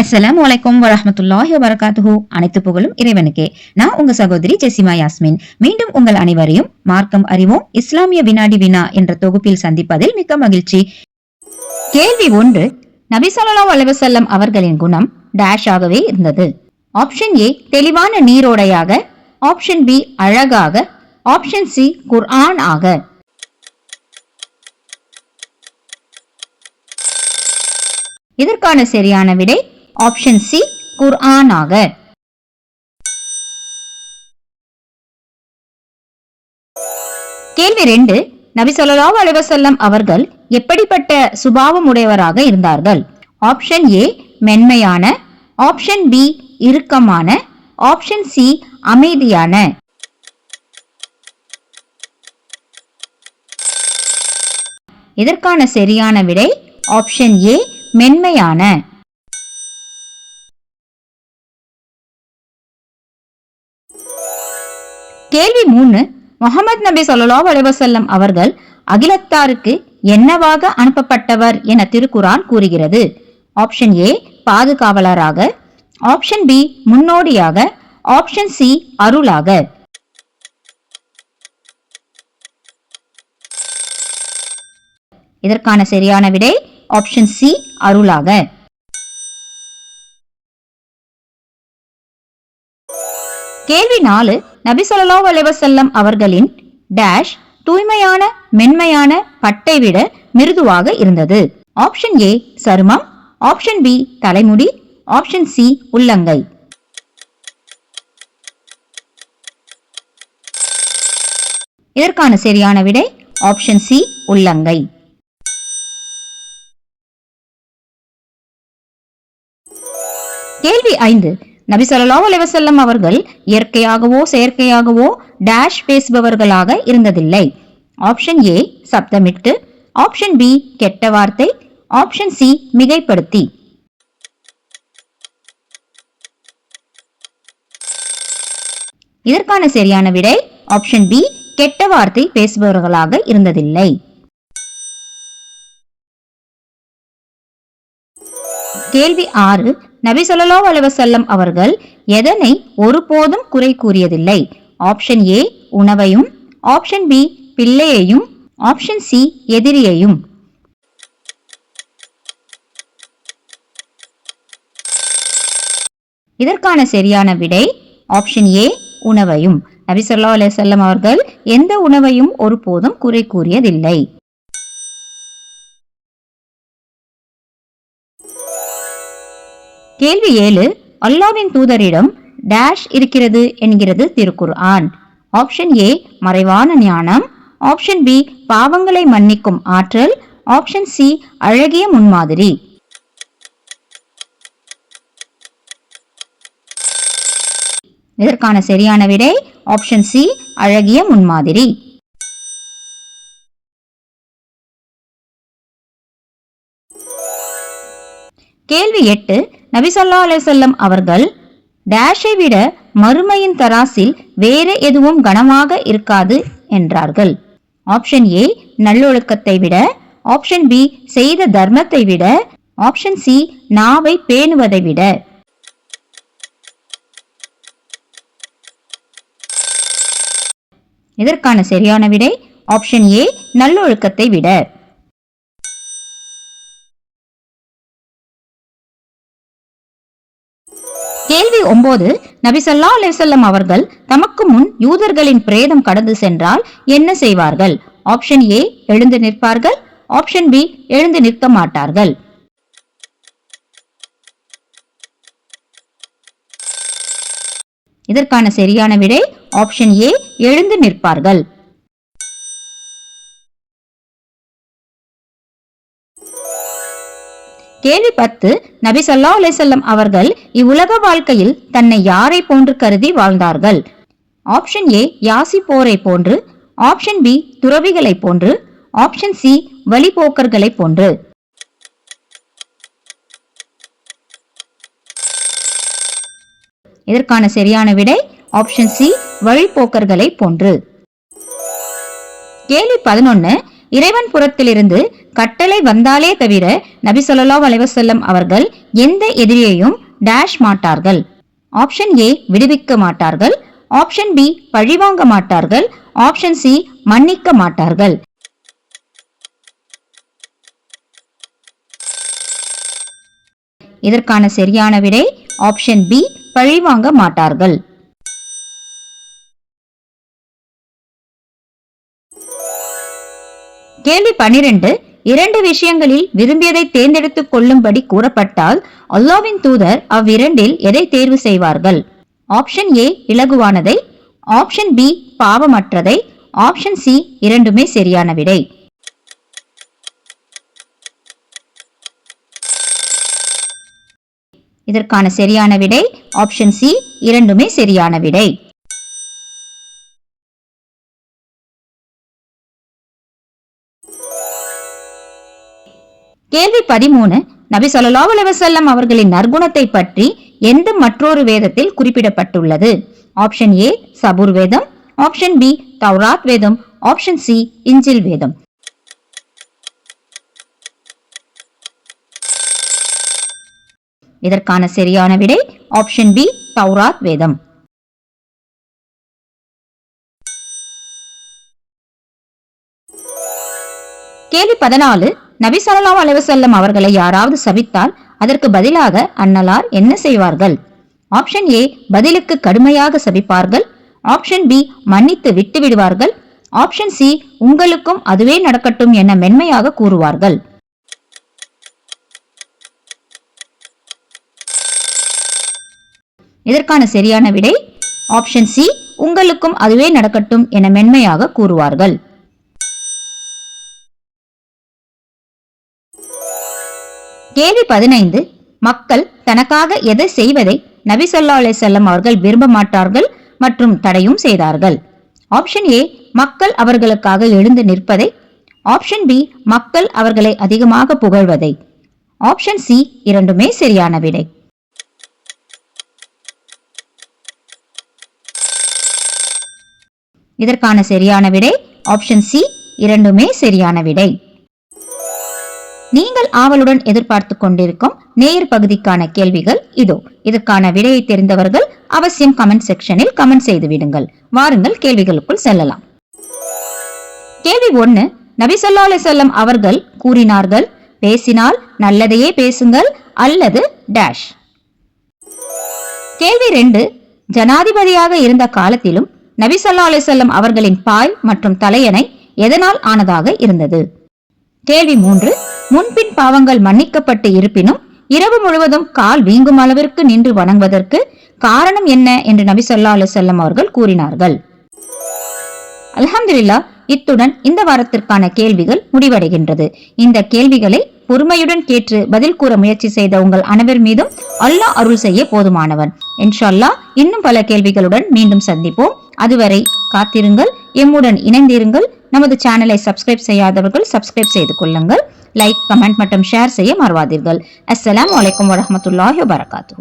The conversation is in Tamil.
அஸ்ஸலாமு அலைக்கும் வரஹ்மத்துல்லாஹி வபரகாத்துஹு. அனைத்து புகழும் இறைவனுக்கே. நான் உங்க சகோதரி ஜெசிமா யாஸ்மின். மீண்டும் உங்கள் அனைவரையும் மார்க்கம் அறிவோம். இஸ்லாமிய வினாடி வினா என்ற தொகுப்பில் சந்திப்பதில் மிக்க மகிழ்ச்சி. கேள்வி ஒன்று நபிசல்லா அலுவசல்லம் அவர்களின் குணம் டேஷ் ஆகவே இருந்தது. ஆப்ஷன் ஏ தெளிவான நீரோடையாக. ஆப்ஷன் பி அழகாக. ஆப்ஷன் சி குர்ஆன் ஆக. இதற்கான சரியான விடை ஆப்ஷன் சி குர்ஆனாக கேள்வி ரெண்டு நபி ஸல்லல்லாஹு அலுவசல்லம் அவர்கள் எப்படிப்பட்ட சுபாவம் உடையவராக இருந்தார்கள்? ஆப்ஷன் ஏ மென்மையான. ஆப்ஷன் பி இறுக்கமான. ஆப்ஷன் சி அமைதியான. இதற்கான சரியான விடை ஆப்ஷன் ஏ மென்மையான. கேள்வி மூணு முகமது நபி ஸல்லல்லாஹு அலைஹி அவர்கள் அகிலத்தாருக்கு என்னவாக அனுப்பப்பட்டவர் என திருக்குரான் கூறுகிறது. ஆப்ஷன் ஏ பாதுகாவலராக. ஆப்ஷன் பி முன்னோடியாக. ஆப்ஷன் சி அருளாக. இதற்கான சரியான விடை ஆப்ஷன் சி அருளாக. கேள்வி நாலு நபி ஸல்லல்லாஹு அலைஹி அவர்களின் டேஷ் தூய்மையான மென்மையான பட்டை விட மிருதுவாக இருந்தது. ஆப்ஷன் ஏ சருமம். ஆப்ஷன் பி தலைமுடி. ஆப்ஷன் சி உள்ளங்கை. இதற்கான சரியான விடை ஆப்ஷன் சி உள்ளங்கை. கேள்வி ஐந்து நபி ஸல்லல்லாஹு அலைவசல்லம் அவர்கள் இயற்கையாகவோ செயற்கையாகவோ டேஷ் பேசுபவர்களாக இருந்ததில்லை. ஆப்ஷன் ஏ சப்தமிட்டு. ஆப்ஷன் பி கெட்ட வார்த்தை. ஆப்ஷன் சி மிகைப்படுத்தி. இதற்கான சரியான விடை ஆப்ஷன் பி கெட்ட வார்த்தை பேசுபவர்களாக இருந்ததில்லை. கேள்வி ஆறு நபி சொல்லலோ அலைஹி அவர்கள் எதனை ஒருபோதும் குறை கூறியதில்லை? ஆப்ஷன் ஏ உணவையும். ஆப்ஷன் பி பிள்ளையையும். ஆப்ஷன் சி எதிரியையும். இதற்கான சரியான விடை ஆப்ஷன் ஏ உணவையும். நபி சொல்லா அலுவலம் அவர்கள் எந்த உணவையும் ஒருபோதும் குறை கூறியதில்லை. கேள்வி ஏழு அல்லாவின் தூதரிடம் டேஷ் இருக்கிறது என்கிறது திருக்குர்ஆன். ஆப்ஷன் ஏ மறைவான ஞானம். ஆப்ஷன் பி பாவங்களை மன்னிக்கும் ஆற்றல். ஆப்ஷன் சி அழகிய முன்மாதிரி. இதற்கான சரியான விடை ஆப்ஷன் சி அழகிய முன்மாதிரி. கேள்வி எட்டு நபிசல்லா ஸல்லல்லாஹு அவர்கள் டேஷை விட மறுமையின் தராசில் வேற எதுவும் கனமாக இருக்காது என்றார்கள். ஆப்ஷன் ஏ நல்லொழுக்கத்தை விட. ஆப்ஷன் பி செய்த தர்மத்தை விட. ஆப்ஷன் சி நாவை பேணுவதை விட. இதற்கான சரியான விடை ஆப்ஷன் ஏ நல்லொழுக்கத்தை விட. கேள்வி ஒன்பது நபிசல்லா அலிசல்லம் அவர்கள் தமக்கு முன் யூதர்களின் பிரேதம் கடந்து சென்றால் என்ன செய்வார்கள்? ஆப்ஷன் ஏ எழுந்து நிற்பார்கள். ஆப்ஷன் பி எழுந்து நிற்க மாட்டார்கள். இதற்கான சரியான விடை ஆப்ஷன் ஏ எழுந்து நிற்பார்கள். கேள்வி பத்து நபி சொல்லா அலிசல்லம் அவர்கள் இவ்வுலக வாழ்க்கையில் தன்னை யாரை போன்று கருதி வாழ்ந்தார்கள்? ஆப்ஷன் ஏ யாசி போரை போன்று. ஆப்ஷன் பி துறவிகளை போன்று. ஆப்ஷன் சி வழிபோக்கர்களை போன்று. இதற்கான சரியான விடை ஆப்ஷன் சி வழிபோக்கர்களை போன்று. கேள்வி பதினொன்னு இறைவன் புறத்திலிருந்து கட்டளை வந்தாலே தவிர நபி ஸல்லல்லாஹு அலைஹி அவர்கள் எந்த எதிரியையும் டேஷ் மாட்டார்கள். ஆப்ஷன் ஏ விடுவிக்க மாட்டார்கள். ஆப்ஷன் பி பழிவாங்க மாட்டார்கள். ஆப்ஷன் சி மன்னிக்க மாட்டார்கள். இதற்கான சரியான விடை ஆப்ஷன் பி பழிவாங்க மாட்டார்கள். கேள்வி பனிரெண்டு இரண்டு விஷயங்களில் விரும்பியதை தேர்ந்தெடுத்துக் கொள்ளும்படி கூறப்பட்டால் அல்லாவின் தூதர் அவ்விரண்டில் எதை தேர்வு செய்வார்கள்? ஆப்ஷன் ஏ இலகுவானதை ஆப்ஷன் பி பாவமற்றதை ஆப்ஷன் சி இரண்டுமே சரியான விடை. இதற்கான சரியான விடை ஆப்ஷன் சி இரண்டுமே சரியான விடை. கேள்வி பதிமூணு நபி ஸல்லல்லாஹு அலைஹி அவர்களின் நற்குணத்தை பற்றி எந்த மற்றொரு வேதத்தில் குறிப்பிடப்பட்டுள்ளது? ஆப்ஷன் ஏ சபூர் வேதம். ஆப்ஷன் பி தௌராத் வேதம். ஆப்ஷன் சி இஞ்சில் வேதம். இதற்கான சரியான விடை ஆப்ஷன் பி தௌராத் வேதம். கேள்வி பதினாலு நபி ஸல்லல்லாஹு அலைவசல்லம் அவர்களை யாராவது சபித்தால் அதற்கு பதிலாக அன்னலார் என்ன செய்வார்கள்? ஆப்ஷன் ஏ பதிலுக்கு கடுமையாக சபிப்பார்கள். ஆப்ஷன் பி மன்னித்து விட்டு விடுவார்கள். ஆப்ஷன் சி உங்களுக்கும் அதுவே நடக்கட்டும் என மென்மையாக கூறுவார்கள். இதற்கான சரியான விடை ஆப்ஷன் சி உங்களுக்கும் அதுவே நடக்கட்டும் என மென்மையாக கூறுவார்கள். கேள்வி பதினைந்து மக்கள் தனக்காக எதை செய்வதை நபி சொல்லா அலைஹி அவர்கள் விரும்ப மாட்டார்கள் மற்றும் தடையும் செய்தார்கள். ஆப்ஷன் ஏ மக்கள் அவர்களுக்காக எழுந்து நிற்பதை. ஆப்ஷன் பி மக்கள் அவர்களை அதிகமாக புகழ்வதை. ஆப்ஷன் சி இரண்டுமே சரியான விடை. இதற்கான சரியான விடை. ஆப்ஷன் சி இரண்டுமே சரியான விடை. நீங்கள் ஆவலுடன் எதிர்பார்த்து கொண்டிருக்கும் நேயர் பகுதிக்கான கேள்விகள் இதோ. இதற்கான விடையை தெரிந்தவர்கள் அவசியம் கமெண்ட் செக்ஷனில் கமெண்ட் செய்து விடுங்கள். வாருங்கள் கேள்விகளுக்குள் செல்லலாம். கேள்வி ஒன்னு நபி ஸல்லல்லாஹு செல்லம் அவர்கள் கூறினார்கள் பேசினால் நல்லதையே பேசுங்கள் அல்லது டேஷ் கேள்வி ரெண்டு ஜனாதிபதியாக இருந்த காலத்திலும் நபி ஸல்லல்லாஹு செல்லம் அவர்களின் பாய் மற்றும் தலையணை எதனால் ஆனதாக இருந்தது? கேள்வி மூன்று முன்பின் பாவங்கள் மன்னிக்கப்பட்டு இருப்பினும் இரவு முழுவதும் கால் வீங்கும் அளவிற்கு நின்று வணங்குவதற்கு காரணம் என்ன என்று நபி சொல்லா அலைஹி அவர்கள் கூறினார்கள். அலமதுல்லா இத்துடன் இந்த வாரத்திற்கான கேள்விகள் முடிவடைகின்றது. இந்த கேள்விகளை பொறுமையுடன் கேட்டு பதில் கூற முயற்சி செய்த உங்கள் அனைவர் மீதும் அல்லாஹ் அருள் செய்ய போதுமானவன். இன்ஷல்லா இன்னும் பல கேள்விகளுடன் மீண்டும் சந்திப்போம். அதுவரை காத்திருங்கள். எம்முடன் இணைந்திருங்கள். நமது சேனலை சப்ஸ்கிரைப் செய்யாதவர்கள் சப்ஸ்கிரைப் செய்து கொள்ளுங்கள். லைக் கமெண்ட் மற்றும் ஷேர் செய்ய மறவாதீர்கள். அஸ்லாம் வலைக்கம் வரமத்துல்லாஹி வரகாத்து